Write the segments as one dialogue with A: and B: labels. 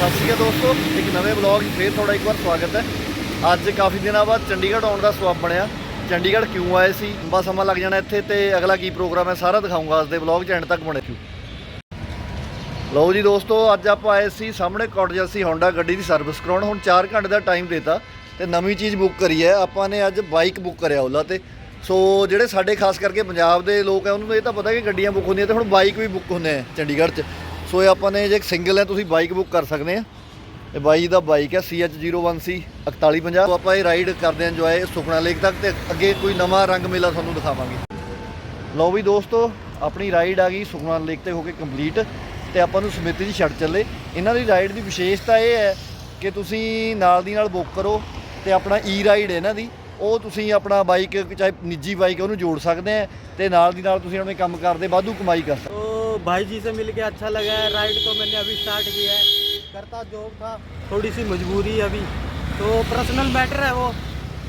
A: ਸਤਿ ਸ਼੍ਰੀ ਅਕਾਲ ਦੋਸਤੋ, ਇੱਕ ਨਵੇਂ ਬਲੌਗ 'ਚ ਫੇਰ ਤੁਹਾਡਾ ਇੱਕ ਵਾਰ ਸਵਾਗਤ ਹੈ। ਅੱਜ ਕਾਫੀ ਦਿਨਾਂ ਬਾਅਦ ਚੰਡੀਗੜ੍ਹ ਆਉਣ ਦਾ ਸਬਬ ਬਣਿਆ। ਚੰਡੀਗੜ੍ਹ ਕਿਉਂ ਆਏ ਸੀ? ਲੰਬਾ ਸਮਾਂ ਲੱਗ ਜਾਣਾ ਇੱਥੇ ਤੇ ਅਗਲਾ ਕੀ ਪ੍ਰੋਗਰਾਮ ਹੈ? ਸਾਰਾ ਦਿਖਾਉਂਗਾ ਅੱਜ ਦੇ ਬਲੌਗ 'ਚ ਐਂਡ ਤੱਕ ਬਣੇ ਰਹੋ। ਲਓ ਜੀ ਦੋਸਤੋ, ਅੱਜ ਆਪਾਂ ਆਏ ਸੀ ਸਾਹਮਣੇ ਕੋਟਜਰਸੀ ਹੋਂਡਾ ਗੱਡੀ ਦੀ ਸਰਵਿਸ ਕਰਾਉਣ। ਹੁਣ 4 ਘੰਟੇ ਦਾ ਟਾਈਮ ਦੇਤਾ ਤੇ ਨਵੀਂ ਚੀਜ਼ ਬੁੱਕ ਕਰੀ ਹੈ। ਆਪਾਂ ਨੇ ਅੱਜ ਬਾਈਕ ਬੁੱਕ ਕਰਿਆ ਓਲਾ ਤੇ। ਸੋ ਜਿਹੜੇ ਸਾਡੇ ਖਾਸ ਕਰਕੇ ਪੰਜਾਬ ਦੇ ਲੋਕ ਹੈ ਉਹਨਾਂ ਨੂੰ ਇਹ ਤਾਂ ਪਤਾ ਕਿ ਗੱਡੀਆਂ ਬੁੱਕ ਹੁੰਦੀਆਂ ਤੇ ਹੁਣ ਬਾਈਕ ਵੀ ਬੁੱਕ ਹੁੰਦੇ ਆ ਚੰਡੀਗੜ੍ਹ 'ਚ। ਸੋ ਇਹ ਆਪਾਂ ਨੇ ਜੇ ਸਿੰਗਲ ਹੈ, ਤੁਸੀਂ ਬਾਈਕ ਬੁੱਕ ਕਰ ਸਕਦੇ ਆ। ਇਹ ਬਾਈ ਦਾ ਬਾਈਕ ਹੈ CH01C 4150 ਸੋ ਆਪਾਂ ਇਹ ਰਾਈਡ ਕਰਦੇ ਹਾਂ ਇੰਜੋਏ ਸੁਖਨਾ ਲੇਕ ਤੱਕ ਤੇ ਅੱਗੇ ਕੋਈ ਨਵਾਂ ਰੰਗ ਮੇਲਾ ਤੁਹਾਨੂੰ ਦਿਖਾਵਾਂਗੇ। ਲਓ ਵੀ ਦੋਸਤੋ, ਆਪਣੀ ਰਾਈਡ ਆ ਗਈ ਸੁਖਨਾ ਲੇਕ ਤੇ ਹੋ ਕੇ ਕੰਪਲੀਟ ਤੇ ਆਪਾਂ ਨੂੰ ਸਮਿਤੀ ਦੀ ਛੱਡ ਚੱਲੇ। ਇਹਨਾਂ ਦੀ ਰਾਈਡ ਦੀ ਵਿਸ਼ੇਸ਼ਤਾ ਇਹ ਹੈ ਕਿ ਤੁਸੀਂ ਨਾਲ ਦੀ ਨਾਲ ਬੁੱਕ ਕਰੋ ਤੇ ਆਪਣਾ ਈ ਰਾਈਡ ਇਹਨਾਂ ਦੀ। ਉਹ ਤੁਸੀਂ ਆਪਣਾ ਬਾਈਕ ਚਾਹੇ ਨਿੱਜੀ ਬਾਈਕ ਉਹਨੂੰ ਜੋੜ ਸਕਦੇ ਆ ਤੇ ਨਾਲ ਦੀ ਨਾਲ ਤੁਸੀਂ ਆਪਣੇ ਕੰਮ ਕਰਦੇ, ਵਾਧੂ ਕਮਾਈ ਕਰ ਸਕਦੇ
B: भाई जी से मिलके अच्छा लगा है राइड तो मैंने अभी स्टार्ट किया है करता जॉब था थोड़ी सी मजबूरी है अभी तो पर्सनल मैटर है वो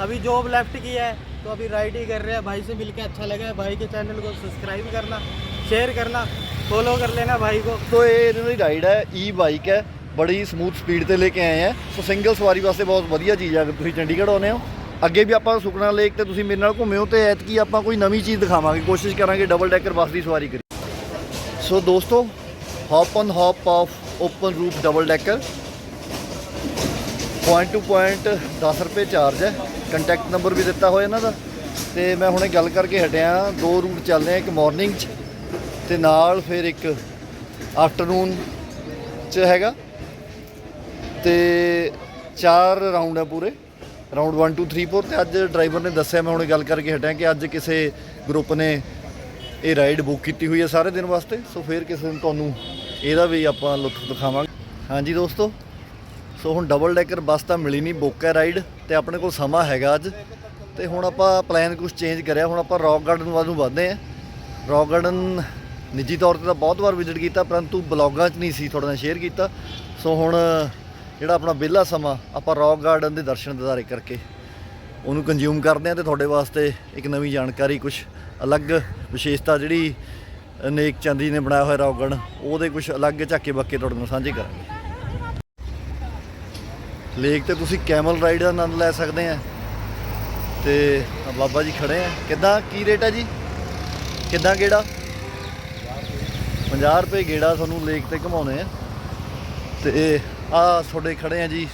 B: अभी जॉब लेफ्ट किया है तो अभी राइड ही कर रहे हैं भाई से मिलके अच्छा लगा है भाई के चैनल को सब्सक्राइब करना शेयर करना फॉलो कर लेना भाई को
A: ਸੋ ਇਹ ਇਹਨਾਂ ਦੀ ਰਾਈਡ ਹੈ ਈ ਬਾਈਕ ਹੈ ਬੜੀ ਸਮੂਥ ਸਪੀਡ ਤੇ ਲੈ ਕੇ ਆਏ ਆ ਸੋ ਸਿੰਗਲ ਸਵਾਰੀ ਵਾਸਤੇ ਬਹੁਤ ਵਧੀਆ ਚੀਜ਼ ਆ ਅਗਰ ਤੁਸੀਂ ਚੰਡੀਗੜ੍ਹ ਆਉਂਦੇ ਹੋ ਅੱਗੇ ਵੀ ਆਪਾਂ ਸੁਖਨਾ ਲੇਕ ਤੇ ਤੁਸੀਂ ਮੇਰੇ ਨਾਲ ਘੁੰਮਿਓ ਤੇ ਐਤਕੀ ਆਪਾਂ ਕੋਈ ਨਵੀਂ ਚੀਜ਼ ਦਿਖਾਵਾਂਗੇ ਕੋਸ਼ਿਸ਼ ਕਰਾਂਗੇ ਡਬਲ ਡੈਕਰ ਬੱਸ ਦੀ ਸਵਾਰੀ ਕਰੀ ਸੋ ਦੋਸਤੋ hop on hop off open roof double decker point to point 10 ਰੁਪਏ ਚਾਰਜ ਹੈ। ਕੰਟੈਕਟ ਨੰਬਰ ਵੀ ਦਿੱਤਾ ਹੋਇਆ ਇਹਨਾਂ ਦਾ। ਤੇ ਮੈਂ ਹੁਣੇ ਗੱਲ ਕਰਕੇ ਹਟਿਆ। ਦੋ ਰੂਟ ਚੱਲਦੇ ਆ, ਇੱਕ ਮਾਰਨਿੰਗ 'ਚ ਤੇ ਨਾਲ ਫਿਰ ਇੱਕ ਆਫਟਰਨੂਨ 'ਚ ਹੈਗਾ। ਤੇ ਚਾਰ ਰਾਉਂਡ ਹੈ ਪੂਰੇ। ਰਾਉਂਡ 1 2 3 4 ਤੇ ਅੱਜ ਡਰਾਈਵਰ ਨੇ ਦੱਸਿਆ, ਮੈਂ ਹੁਣੇ ਗੱਲ ਕਰਕੇ ਹਟਿਆ ਕਿ ਅੱਜ ਕਿਸੇ ਗਰੁੱਪ ਨੇ ਇਹ ਰਾਈਡ ਬੁੱਕ ਕੀਤੀ ਹੋਈ ਹੈ ਸਾਰੇ ਦਿਨ ਵਾਸਤੇ, ਸੋ ਫਿਰ ਕਿਸੇ ਦਿਨ ਤੁਹਾਨੂੰ ਇਹਦਾ ਵੀ ਆਪਾਂ ਲੁਤਫ ਦਿਖਾਵਾਂਗੇ। ਹਾਂਜੀ ਦੋਸਤੋ, ਸੋ ਹੁਣ ਡਬਲ ਡੈਕਰ ਬੱਸ ਤਾਂ ਮਿਲੀ ਨਹੀਂ ਬੁੱਕ ਹੈ ਰਾਈਡ ਤੇ ਆਪਣੇ ਕੋਲ ਸਮਾਂ ਹੈਗਾ ਅੱਜ। ਤੇ ਹੁਣ ਆਪਾਂ ਪਲਾਨ ਕੁਝ ਚੇਂਜ ਕਰਿਆ, ਹੁਣ ਆਪਾਂ ਰੌਕ ਗਾਰਡਨ ਵੱਲ ਨੂੰ ਵਧਦੇ ਆ ਰੌਕ ਗਾਰਡਨ ਨਿੱਜੀ ਤੌਰ ਤੇ ਤਾਂ ਬਹੁਤ ਵਾਰ ਵਿਜ਼ਿਟ ਕੀਤਾ, ਪਰੰਤੂ ਬਲੌਗਾਂ 'ਚ ਨਹੀਂ ਸੀ ਤੁਹਾਡੇ ਨਾਲ ਸ਼ੇਅਰ ਕੀਤਾ। ਸੋ ਹੁਣ ਜਿਹੜਾ ਆਪਣਾ ਵਿਹਲਾ ਸਮਾਂ, ਆਪਾਂ ਰੌਕ ਗਾਰਡਨ ਦੇ ਦਰਸ਼ਨ ਦਿਦਾਰੇ ਕਰਕੇ ਉਹਨੂੰ ਕੰਜ਼ਿਊਮ ਕਰਦੇ ਆ ਤੇ ਤੁਹਾਡੇ ਵਾਸਤੇ ਇੱਕ ਨਵੀਂ ਜਾਣਕਾਰੀ ਕੁਝ ਅਲੱਗ ਵਿਸ਼ੇਸ਼ਤਾ ਜਿਹੜੀ ਨੇਕ ਚੰਦੀ ਨੇ ਬਣਾਇਆ ਹੋਇਆ ਰੌਕ ਉਹਦੇ ਕੁਝ ਅਲੱਗ ਝਾਕੇ ਬੱਕੇ ਤੁਹਾਡੇ ਨਾਲ ਸਾਂਝੇ ਕਰਾਂਗੇ। ਲੇਕ ਤੇ ਤੁਸੀਂ ਕੈਮਲ ਰਾਈਡ ਦਾ ਆਨੰਦ ਲੈ ਸਕਦੇ ਆ। ਤੇ ਬਾਬਾ ਜੀ ਖੜੇ ਆ। ਕਿੱਦਾਂ, ਕੀ ਰੇਟ ਹੈ ਜੀ? ਕਿੱਦਾਂ ਗੇੜਾ? 50 ਰੁਪਏ ਗੇੜਾ ਤੁਹਾਨੂੰ ਲੇਕ ਤੇ ਘਮਾਉਣੇ ਆ। ਤੇ ਆ ਤੁਹਾਡੇ ਖੜੇ ਆ ਜੀ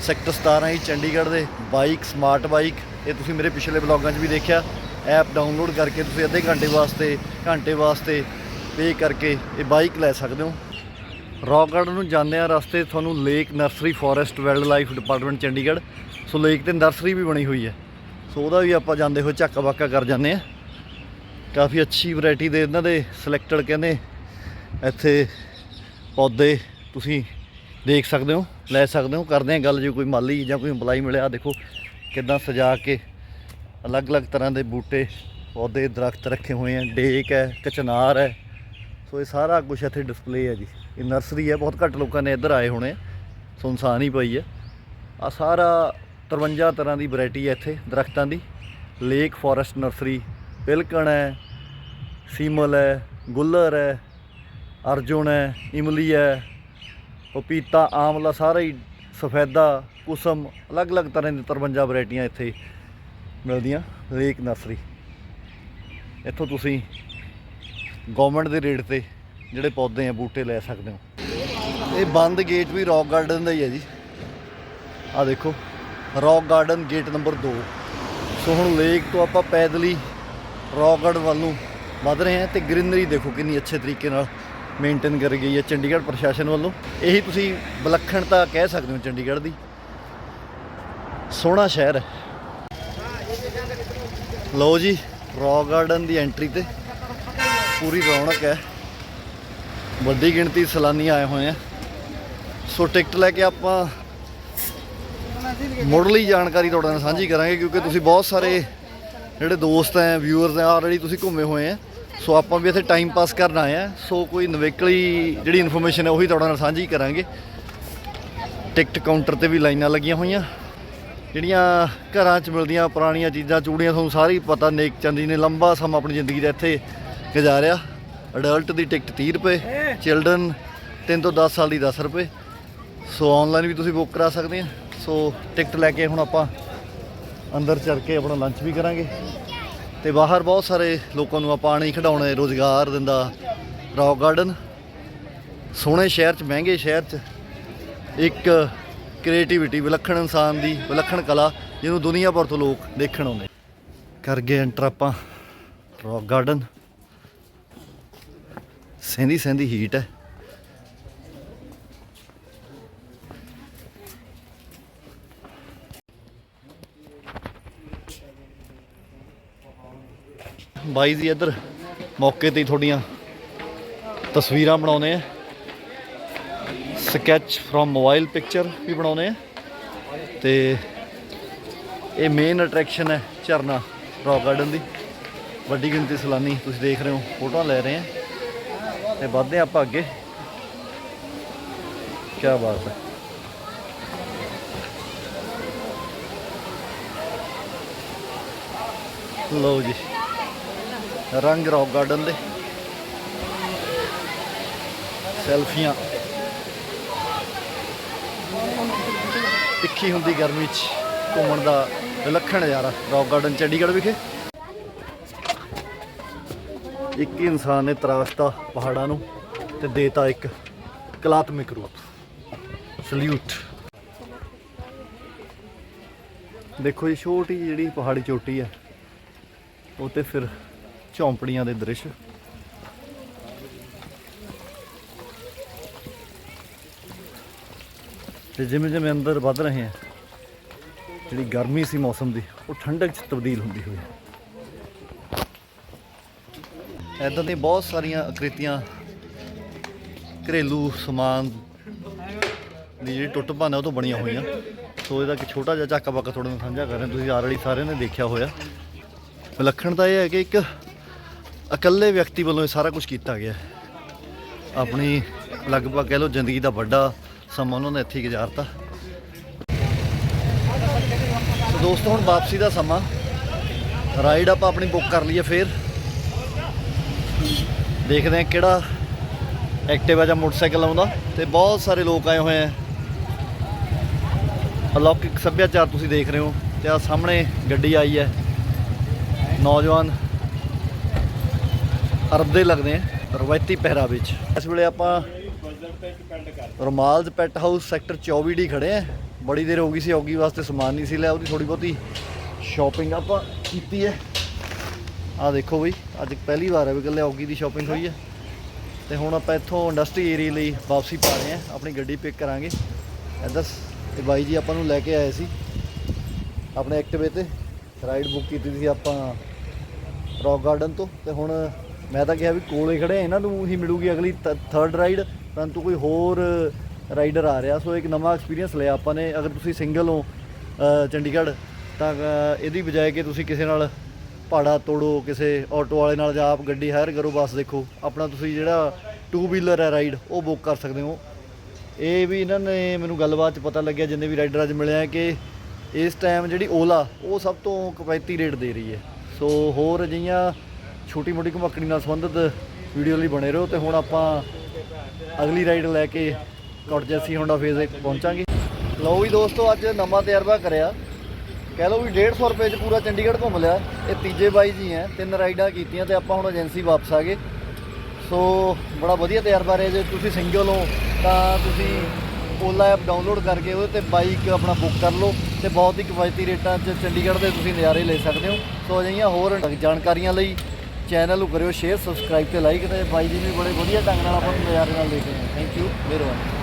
A: ਸੈਕਟਰ 17 ਹੀ ਚੰਡੀਗੜ੍ਹ ਦੇ, ਬਾਈਕ, ਸਮਾਰਟ ਬਾਈਕ, ਇਹ ਤੁਸੀਂ ਮੇਰੇ ਪਿਛਲੇ ਬਲੌਗਾਂ 'ਚ ਵੀ ਦੇਖਿਆ। ਐਪ ਡਾਊਨਲੋਡ ਕਰਕੇ ਤੁਸੀਂ ਅੱਧੇ ਘੰਟੇ ਵਾਸਤੇ ਘੰਟੇ ਵਾਸਤੇ ਪੇ ਕਰਕੇ ਇਹ ਬਾਈਕ ਲੈ ਸਕਦੇ ਹੋ। ਰੌਕ ਗਾਰਡਨ ਨੂੰ ਜਾਂਦੇ ਆ ਰਸਤੇ ਤੁਹਾਨੂੰ lake nursery forest wild life department Chandigarh. So lake ਤੇ ਨਰਸਰੀ ਵੀ ਬਣੀ ਹੋਈ ਹੈ। ਸੋ ਉਹਦਾ ਵੀ ਆਪਾਂ ਜਾਂਦੇ ਹੋਏ ਝੱਕਾ ਬਾਕਾ ਕਰ ਜਾਂਦੇ ਆ ਕਾਫੀ ਅੱਛੀ ਵੈਰਾਈਟੀ ਦੇ ਇਹਨਾਂ ਦੇ ਸਿਲੈਕਟਡ ਕਹਿੰਦੇ ਇੱਥੇ ਪੌਦੇ ਤੁਸੀਂ ਦੇਖ ਸਕਦੇ ਹੋ। ਲੈ ਸਕਦੇ ਹੋ, ਕਰਦੇ ਆ ਗੱਲ, ਜੇ ਕੋਈ ਮਾਲੀ ਜਾਂ ਕੋਈ EMPLOYE ਮਿਲਿਆ ਦੇਖੋ ਕਿੱਦਾਂ ਸਜਾ ਕੇ ਅਲੱਗ-ਅਲੱਗ ਤਰ੍ਹਾਂ ਦੇ ਬੂਟੇ, ਪੌਦੇ, ਦਰਖਤ ਰੱਖੇ ਹੋਏ ਆ, ਡੇਕ ਹੈ, ਕਚਨਾਰ ਹੈ। ਸੋ ਇਹ ਸਾਰਾ ਕੁਝ ਇੱਥੇ ਡਿਸਪਲੇ ਹੈ ਜੀ। ਇਹ ਨਰਸਰੀ ਹੈ, ਬਹੁਤ ਘੱਟ ਲੋਕਾਂ ਨੇ ਇੱਧਰ ਆਏ ਹੋਣੇ ਆ। ਸੁਨਸਾਨ ਹੀ ਪਈ ਹੈ। ਆ ਸਾਰਾ 53 ਤਰ੍ਹਾਂ ਦੀ ਵੈਰਾਈਟੀ ਹੈ ਇੱਥੇ ਦਰਖਤਾਂ ਦੀ। ਲੇਕ ਫੋਰੈਸਟ ਨਰਸਰੀ ਪਿਲਕਣ ਹੈ ਸੀਮਲ ਹੈ ਗੁੱਲਰ ਹੈ ਅਰਜੁਨ ਹੈ ਇਮਲੀ ਹੈ। ਪਪੀਤਾ ਆਮਲਾ ਸਾਰਾ ਹੀ ਸਫੈਦਾ, ਕੁਸਮ, ਅਲੱਗ-ਅਲੱਗ ਤਰ੍ਹਾਂ ਦੀ 53 ਵੈਰਾਈਟੀਆਂ ਇੱਥੇ ਮਿਲਦੀਆਂ, ਲੇਕ ਨਰਸਰੀ। ਇੱਥੋਂ ਤੁਸੀਂ ਗਵਰਨਮੈਂਟ ਦੇ ਰੇਟ ਤੇ ਜਿਹੜੇ ਪੌਦੇ ਆ, ਬੂਟੇ ਲੈ ਸਕਦੇ ਹੋ। ਇਹ ਬੰਦ ਗੇਟ ਵੀ ਰੌਕ ਗਾਰਡਨ ਦਾ ਹੀ ਹੈ ਜੀ। ਆ ਦੇਖੋ rock garden gate number 2 so ਹੁਣ ਲੇਕ ਤੋਂ ਆਪਾਂ ਪੈਦਲ ਹੀ ਰੌਕ ਗਾਰਡਨ ਵੱਲ ਨੂੰ ਵੱਧ ਰਹੇ ਹਾਂ ਤੇ ਗ੍ਰੀਨਰੀ ਦੇਖੋ ਕਿੰਨੀ ਅੱਛੇ ਤਰੀਕੇ ਨਾਲ ਮੇਨਟੇਨ ਕਰੀ ਗਈ ਹੈ ਚੰਡੀਗੜ੍ਹ ਪ੍ਰਸ਼ਾਸਨ ਵੱਲੋਂ। ਇਹੀ ਤੁਸੀਂ ਵਿਲੱਖਣਤਾ ਕਹਿ ਸਕਦੇ ਹੋ ਚੰਡੀਗੜ੍ਹ ਦੀ। ਸੋਹਣਾ ਸ਼ਹਿਰ ਹੈ। ਲਓ ਜੀ ਰੌਕ ਗਾਰਡਨ ਦੀ ਐਂਟਰੀ ਤੇ ਪੂਰੀ ਰੌਣਕ ਹੈ। ਵੱਡੀ ਗਿਣਤੀ ਸੈਲਾਨੀ ਆਏ ਹੋਏ ਆ। ਸੋ ਟਿਕਟ ਲੈ ਕੇ ਆਪਾਂ ਮੁੱਢਲੀ ਜਾਣਕਾਰੀ ਤੁਹਾਡੇ ਨਾਲ ਸਾਂਝੀ ਕਰਾਂਗੇ, ਕਿਉਂਕਿ ਤੁਸੀਂ ਬਹੁਤ ਸਾਰੇ ਜਿਹੜੇ ਦੋਸਤ ਹੈ ਵਿਊਅਰਸ ਹੈ ਆਲਰੇਡੀ ਤੁਸੀਂ ਘੁੰਮੇ ਹੋਏ ਆ। ਸੋ ਆਪਾਂ ਵੀ ਇੱਥੇ ਟਾਈਮ ਪਾਸ ਕਰਨ ਆਏ ਆ। ਸੋ ਕੋਈ ਨਵੇਕਲੀ ਜਿਹੜੀ ਇਨਫੋਰਮੇਸ਼ਨ ਹੈ ਉਹੀ ਤੁਹਾਡੇ ਨਾਲ ਸਾਂਝੀ ਕਰਾਂਗੇ। ਟਿਕਟ ਕਾਊਂਟਰ ਤੇ ਵੀ ਲਾਈਨਾਂ ਲੱਗੀਆਂ ਹੋਈਆਂ। ਜਿਹੜੀਆਂ ਘਰਾਂ 'ਚ ਮਿਲਦੀਆਂ ਪੁਰਾਣੀਆਂ ਚੀਜ਼ਾਂ, ਚੂੜੀਆਂ, ਤੁਹਾਨੂੰ ਸਾਰੀ ਪਤਾ, ਨੇਕ ਚੰਦੀ ਨੇ ਲੰਬਾ ਸਮਾਂ ਆਪਣੀ ਜ਼ਿੰਦਗੀ ਦਾ ਇੱਥੇ ਗੁਜ਼ਾਰਿਆ। ਅਡਲਟ ਦੀ ਟਿਕਟ 30 ਰੁਪਏ ਚਿਲਡਰਨ 3 ਤੋਂ 10 ਸਾਲ ਦੀ 10 ਰੁਪਏ। ਸੋ ਆਨਲਾਈਨ ਵੀ ਤੁਸੀਂ ਬੁੱਕ ਕਰਾ ਸਕਦੇ ਆ। ਸੋ ਟਿਕਟ ਲੈ ਕੇ ਹੁਣ ਆਪਾਂ ਅੰਦਰ ਚੱਲ ਕੇ ਆਪਣਾ ਲੰਚ ਵੀ ਕਰਾਂਗੇ। ਤੇ ਬਾਹਰ ਬਹੁਤ ਸਾਰੇ ਲੋਕਾਂ ਨੂੰ ਆ ਪਾਣੀ ਖਿਡਾਉਣੇ ਰੋਜ਼ਗਾਰ ਦਿੰਦਾ ਰੌਕ ਗਾਰਡਨ। ਸੋਹਣੇ ਸ਼ਹਿਰ ਚ, ਮਹਿੰਗੇ ਸ਼ਹਿਰ ਚ। ਇੱਕ ਕ੍ਰੀਏਟੀਵਿਟੀ, ਵਿਲੱਖਣ ਇਨਸਾਨ ਦੀ, ਵਿਲੱਖਣ ਕਲਾ, ਜਿਹਨੂੰ ਦੁਨੀਆ ਭਰ ਤੋਂ ਲੋਕ ਦੇਖਣ ਆਉਂਦੇ। ਕਰ ਗਏ ਐਂਟਰ ਆਪਾਂ ਰੌਕ ਗਾਰਡਨ। ਸਹਿੰਦੀ ਸਹਿੰਦੀ ਹੀਟ ਹੈ। ਬਾਈ ਜੀ ਇੱਧਰ ਮੌਕੇ ਤੇ ਹੀ ਤੁਹਾਡੀਆਂ ਤਸਵੀਰਾਂ ਬਣਾਉਂਦੇ ਆ। ਸਕੈਚ ਫਰੋਮ ਮੋਬਾਈਲ ਪਿਕਚਰ ਵੀ ਬਣਾਉਂਦੇ ਆ। ਤੇ ਇਹ ਮੇਨ ਅਟਰੈਕਸ਼ਨ ਹੈ ਝਰਨਾ ਰੌਕ ਗਾਰਡਨ ਦੀ। ਵੱਡੀ ਗਿਣਤੀ ਸੈਲਾਨੀ ਤੁਸੀਂ ਦੇਖ ਰਹੇ ਹੋ, ਫੋਟੋਆਂ ਲੈ ਰਹੇ ਆ। ਤੇ ਵੱਧਦੇ ਹਾਂ ਆਪਾਂ ਅੱਗੇ। ਕੀ ਬਾਤ ਹੈ। ਲਓ ਜੀ। ਰੰਗ ਰੌਕ ਗਾਰਡਨ ਦੇ। ਸੈਲਫੀਆਂ। ਤਿੱਖੀ ਹੁੰਦੀ ਗਰਮੀ 'ਚ ਘੁੰਮਣ ਦਾ ਵਿਲੱਖਣ ਨਜ਼ਾਰਾ ਰੌਕ ਗਾਰਡਨ ਚੰਡੀਗੜ੍ਹ ਵਿਖੇ। ਇੱਕ ਇਨਸਾਨ ਨੇ ਤਰਾਸ਼ਤਾ ਪਹਾੜਾਂ ਨੂੰ ਤੇ ਦੇਤਾ ਇੱਕ ਕਲਾਤਮਿਕ ਰੂਪ। ਸਲੂਟ। ਦੇਖੋ ਜੀ ਛੋਟੀ ਜਿਹੜੀ ਪਹਾੜੀ ਚੋਟੀ ਹੈ, ਉਹ ਤੇ ਫਿਰ ਝੌਂਪੜੀਆਂ ਦੇ ਦ੍ਰਿਸ਼। ਤੇ ਜਿਵੇਂ ਜਿਵੇਂ ਅੰਦਰ ਵੱਧ ਰਹੇ ਹਾਂ ਜਿਹੜੀ ਗਰਮੀ ਸੀ ਮੌਸਮ ਦੀ, ਉਹ ਠੰਡਕ ਚ ਤਬਦੀਲ ਹੁੰਦੀ ਹੋਈ ਐਦਾਂ ਦੀਆਂ ਬਹੁਤ ਸਾਰੀਆਂ ਆਕ੍ਰਿਤੀਆਂ, ਘਰੇਲੂ ਸਮਾਨ ਦੀ ਜਿਹੜੀ ਟੁੱਟ ਭੰਨ ਹੈ ਉਹ ਤੋਂ ਬਣੀਆਂ ਹੋਈਆਂ। ਸੋ ਇਹਦਾ ਇੱਕ ਛੋਟਾ ਜਿਹਾ ਝਾਕਾ ਬਾਕਾ ਤੁਹਾਡੇ ਨਾਲ ਸਾਂਝਾ ਕਰ ਰਹੇ, ਤੁਸੀਂ ਆਲਰੇਡੀ ਸਾਰਿਆਂ ਨੇ ਦੇਖਿਆ ਹੋਇਆ। ਵਿਲੱਖਣ ਤਾਂ ਇਹ ਹੈ ਕਿ ਇੱਕ ਇਕੱਲੇ ਵਿਅਕਤੀ ਵੱਲੋਂ ਇਹ ਸਾਰਾ ਕੁਝ ਕੀਤਾ ਗਿਆ ਆਪਣੀ ਲਗਭਗ ਕਹਿ ਲਓ ਜ਼ਿੰਦਗੀ ਦਾ ਵੱਡਾ ਸਮਾਂ ਉਹਨਾਂ ਨੇ ਇੱਥੇ ਗੁਜ਼ਾਰਤਾ। ਸੋ ਦੋਸਤੋ, ਹੁਣ ਵਾਪਸੀ ਦਾ ਸਮਾਂ। ਰਾਈਡ ਆਪਾਂ ਆਪਣੀ ਬੁੱਕ ਕਰ ਲਈਏ ਫੇਰ। ਦੇਖਦੇ ਹਾਂ ਕਿਹੜਾ ਐਕਟਿਵਾ ਜਾਂ ਮੋਟਰਸਾਈਕਲ ਆਉਂਦਾ ਤੇ ਬਹੁਤ ਸਾਰੇ ਲੋਕ ਆਏ ਹੋਏ ਆ। ਅਲੌਕਿਕ ਸੱਭਿਆਚਾਰ ਤੁਸੀਂ ਦੇਖ ਰਹੇ ਹੋ ਤੇ ਆ ਸਾਹਮਣੇ ਗੱਡੀ ਆਈ ਹੈ। ਨੌਜਵਾਨ ਅਰਬ ਦੇ ਲੱਗਦੇ ਆ, ਰਵਾਇਤੀ ਪਹਿਰਾਵੇ 'ਚ ਇਸ ਵੇਲੇ ਆਪਾਂ ਰਮਾਲਜ ਪੈਟ ਹਾਊਸ ਸੈਕਟਰ 24D ਖੜੇ ਆ। ਬੜੀ ਦੇਰ ਹੋ ਗਈ ਸੀ, ਔਗੀ ਵਾਸਤੇ ਸਮਾਨ ਨਹੀਂ ਸੀ ਲਿਆ, ਉਹਦੀ ਥੋੜੀ ਬਹੁਤੀ ਸ਼ਾਪਿੰਗ ਆਪਾਂ ਕੀਤੀ ਹੈ। ਆ ਦੇਖੋ ਬਈ, ਅੱਜ ਪਹਿਲੀ ਵਾਰ ਹੈ ਵੀ ਇਕੱਲੇ ਔਗੀ ਦੀ ਸ਼ਾਪਿੰਗ ਹੋਈ ਹੈ। ਤੇ ਹੁਣ ਆਪਾਂ ਇੱਥੋਂ ਇੰਡਸਟਰੀ ਏਰੀਆ ਲਈ ਵਾਪਸੀ ਪਾ ਰਹੇ ਆ ਆਪਣੀ ਗੱਡੀ ਪਿਕ ਕਰਾਂਗੇ। ਇੱਧਰ ਇਹ ਬਾਈ ਜੀ ਆਪਾਂ ਨੂੰ ਲੈ ਕੇ ਆਏ ਸੀ। ਆਪਣੇ ਐਕਟਿਵੇ ਤੇ ਰਾਈਡ ਬੁੱਕ ਕੀਤੀ ਸੀ ਆਪਾਂ ਰੌਕ ਗਾਰਡਨ ਤੋਂ। ਤੇ ਹੁਣ ਮੈਂ ਤਾਂ ਕਿਹਾ ਵੀ ਕੋਲੇ ਖੜੇ ਆ, ਇਹਨਾਂ ਨੂੰ ਹੀ ਮਿਲੂਗੀ ਅਗਲੀ ਥਰਡ ਰਾਈਡ ਪਰੰਤੂ ਕੋਈ ਹੋਰ ਰਾਈਡਰ ਆ ਰਿਹਾ। ਸੋ ਇੱਕ ਨਵਾਂ ਐਕਸਪੀਰੀਅੰਸ ਲਿਆ ਆਪਾਂ ਨੇ। ਅਗਰ ਤੁਸੀਂ ਸਿੰਗਲ ਹੋ ਚੰਡੀਗੜ੍ਹ ਤਾਂ ਇਹਦੀ ਬਜਾਏ ਕਿ ਤੁਸੀਂ ਕਿਸੇ ਨਾਲ ਭਾੜਾ ਤੋੜੋ ਕਿਸੇ ਆਟੋ ਵਾਲੇ ਨਾਲ ਜਾਂ ਆਪ ਗੱਡੀ ਹਾਇਰ ਕਰੋ ਬੱਸ ਦੇਖੋ। ਆਪਣਾ ਤੁਸੀਂ ਜਿਹੜਾ ਟੂ ਵੀਲਰ ਹੈ ਰਾਈਡ ਉਹ ਬੁੱਕ ਕਰ ਸਕਦੇ ਹੋ। ਇਹ ਵੀ ਇਹਨਾਂ ਨੇ ਮੈਨੂੰ ਗੱਲਬਾਤ ਚ ਪਤਾ ਲੱਗਿਆ ਜਿੰਨੇ ਵੀ ਰਾਈਡਰ ਅੱਜ ਮਿਲਿਆ ਕਿ ਇਸ ਟਾਈਮ ਜਿਹੜੀ ਓਲਾ ਉਹ ਸਭ ਤੋਂ ਕਿਫਾਇਤੀ ਰੇਟ ਦੇ ਰਹੀ ਹੈ। ਸੋ ਹੋਰ ਅਜਿਹੀਆਂ ਛੋਟੀ ਮੋਟੀ ਘਮਕੜੀ ਨਾਲ ਸੰਬੰਧਿਤ ਵੀਡੀਓ ਲਈ ਬਣੇ ਰਹੋ ਤੇ ਹੁਣ ਆਪਾਂ ਅਗਲੀ ਰਾਈਡ ਲੈ ਕੇ ਕੋਟ ਜੈਸੀ ਹੋਂਡਾ ਫੇਜ਼ 1 ਪਹੁੰਚਾਂਗੇ। ਲਓ ਵੀ ਦੋਸਤੋ, ਅੱਜ ਨਵਾਂ ਤਜਰਬਾ ਕਰਿਆ। ਕਹਿ ਲਓ ਵੀ 150 ਰੁਪਏ 'ਚ ਪੂਰਾ ਚੰਡੀਗੜ੍ਹ ਘੁੰਮ ਲਿਆ। ਇਹ ਤੀਜੇ ਬਾਈ ਜੀ ਹੈ, ਤਿੰਨ ਰਾਈਡਾਂ ਕੀਤੀਆਂ ਤੇ ਆਪਾਂ ਹੁਣ ਏਜੰਸੀ ਵਾਪਸ ਆ ਗਏ। ਸੋ, ਬੜਾ ਵਧੀਆ ਤਜਰਬਾ ਰਿਹਾ। ਜੇ ਤੁਸੀਂ ਸਿੰਗਲ ਹੋ, ਤਾਂ ਤੁਸੀਂ ਓਲਾ ਐਪ ਡਾਊਨਲੋਡ ਕਰਕੇ ਉਹਦੇ ਤੇ ਬਾਈਕ ਆਪਣਾ ਬੁੱਕ ਕਰ ਲਓ ਤੇ ਬਹੁਤ ਹੀ ਕਿਫਾਇਤੀ ਰੇਟਾਂ 'ਚ ਚੰਡੀਗੜ੍ਹ ਦੇ ਤੁਸੀਂ ਨਜ਼ਾਰੇ ਲੈ ਸਕਦੇ ਹੋ। ਸੋ ਅਜਿਹੀਆਂ ਹੋਰ ਜਾਣਕਾਰੀਆਂ ਲਈ ਚੈਨਲ ਨੂੰ ਕਰਿਓ ਸ਼ੇਅਰ ਸਬਸਕ੍ਰਾਈਬ ਤੇ ਲਾਈਕ ਤੇ ਬਾਈ ਜੀ ਵੀ ਬੜੇ ਵਧੀਆ ਢੰਗ ਨਾਲ ਆਪਾਂ ਨੂੰ ਨਜ਼ਾਰੇ ਨਾਲ ਲੈ ਕੇ ਆਏ ਥੈਂਕ ਯੂ ਮਿਹਰਬਾਨੀ।